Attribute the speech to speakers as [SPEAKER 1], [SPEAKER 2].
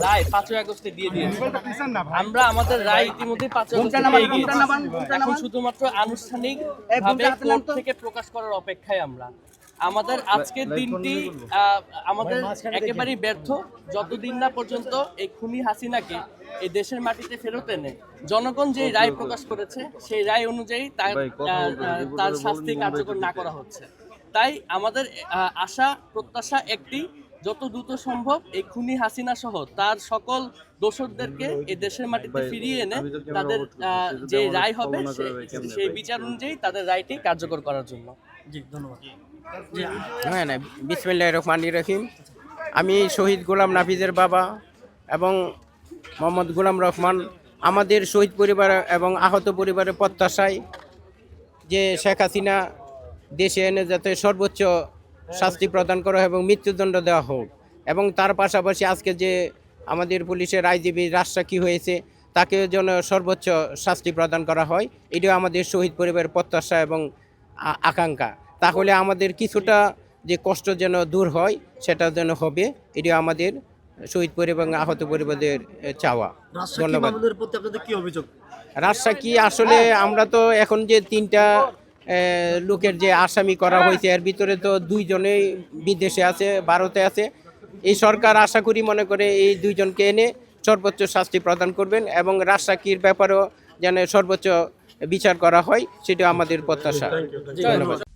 [SPEAKER 1] রায় পাঁচই আগস্টে দিয়ে দিয়েছে। আমরা আমাদের রায় ইতিমধ্যে পাঁচই আগস্টে পেয়ে গিয়েছি এখন শুধুমাত্র আনুষ্ঠানিক ভাবে কোর্ট থেকে প্রকাশ করার অপেক্ষায় আমরা। আমাদের আজকের দিনটি আমাদের একেবারেই ব্যর্থ। যতদিন না পর্যন্ত এই খুনি হাসিনাকে এই দেশের মাটিতে ফেরত এনে জনগণ যে রায় প্রকাশ করেছে সেই রায় অনুযায়ী তার তার শাস্তি কার্যকর না করা হচ্ছে। তাই আমাদের আহ, আশা প্রত্যাশা একটি যত দ্রুত সম্ভব এই খুনি হাসিনা সহ তার সকল দোষরদেরকে এই দেশের মাটিতে ফিরিয়ে এনে তাদের যে রায় হবে সেই বিচার অনুযায়ী তাদের রায়টি কার্যকর করার জন্য। জি ধন্যবাদ।
[SPEAKER 2] হ্যাঁ না বিসমিল্লাহ রহমান রহিম। আমি শহীদ গোলাম নাফিজের বাবা এবং মোহাম্মদ গোলাম রহমান আমাদের শহীদ পরিবার এবং আহত পরিবারের প্রত্যাশায় যে শেখ হাসিনা দেশে এনে যাতে সর্বোচ্চ শাস্তি প্রদান করা এবং মৃত্যুদণ্ড দেওয়া হোক। এবং তার পাশাপাশি আজকে যে আমাদের পুলিশের আইজিবি রাজসাক্ষী হয়েছে তাকে যেন সর্বোচ্চ শাস্তি প্রদান করা হয়। এটাও আমাদের শহীদ পরিবারের প্রত্যাশা এবং আকাঙ্ক্ষা। তাহলে আমাদের কিছুটা যে কষ্ট যেন দূর হয় সেটা যেন হবে। এটি আমাদের শহীদ পরিবার এবং আহত পরিবারদের চাওয়া। ধন্যবাদ।
[SPEAKER 3] রাজশাহী কি
[SPEAKER 2] আসলে আমরা তো এখন যে তিনটা লোকের যে আসামি করা হয়েছে এর ভিতরে তো দুইজনেই বিদেশে আছে ভারতে আছে। এই সরকার আশা করি মনে করে এই দুইজনকে এনে সর্বোচ্চ শাস্তি প্রদান করবেন এবং রাজসাক্ষীর ব্যাপারেও যেন সর্বোচ্চ বিচার করা হয় সেটা আমাদের প্রত্যাশা। ধন্যবাদ।